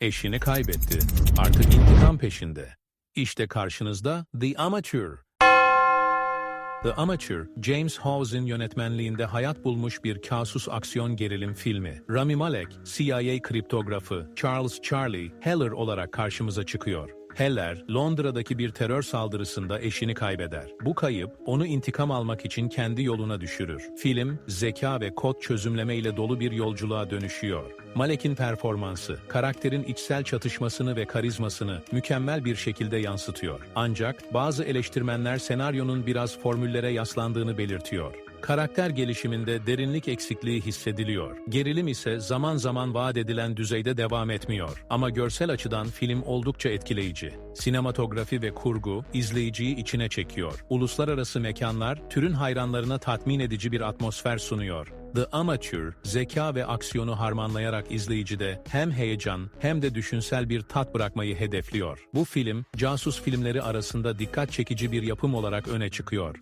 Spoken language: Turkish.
Eşini kaybetti. Artık intikam peşinde. İşte karşınızda The Amateur. The Amateur, James Hawes'in yönetmenliğinde hayat bulmuş bir kasus aksiyon gerilim filmi. Rami Malek, CIA kriptografı Charles Charlie Heller olarak karşımıza çıkıyor. Heller, Londra'daki bir terör saldırısında eşini kaybeder. Bu kayıp, onu intikam almak için kendi yoluna düşürür. Film, zeka ve kod çözümleme ile dolu bir yolculuğa dönüşüyor. Malek'in performansı, karakterin içsel çatışmasını ve karizmasını mükemmel bir şekilde yansıtıyor. Ancak bazı eleştirmenler senaryonun biraz formüllere yaslandığını belirtiyor. Karakter gelişiminde derinlik eksikliği hissediliyor. Gerilim ise zaman zaman vaat edilen düzeyde devam etmiyor. Ama görsel açıdan film oldukça etkileyici. Sinematografi ve kurgu izleyiciyi içine çekiyor. Uluslararası mekanlar türün hayranlarına tatmin edici bir atmosfer sunuyor. The Amateur, zeka ve aksiyonu harmanlayarak izleyicide hem heyecan hem de düşünsel bir tat bırakmayı hedefliyor. Bu film, casus filmleri arasında dikkat çekici bir yapım olarak öne çıkıyor.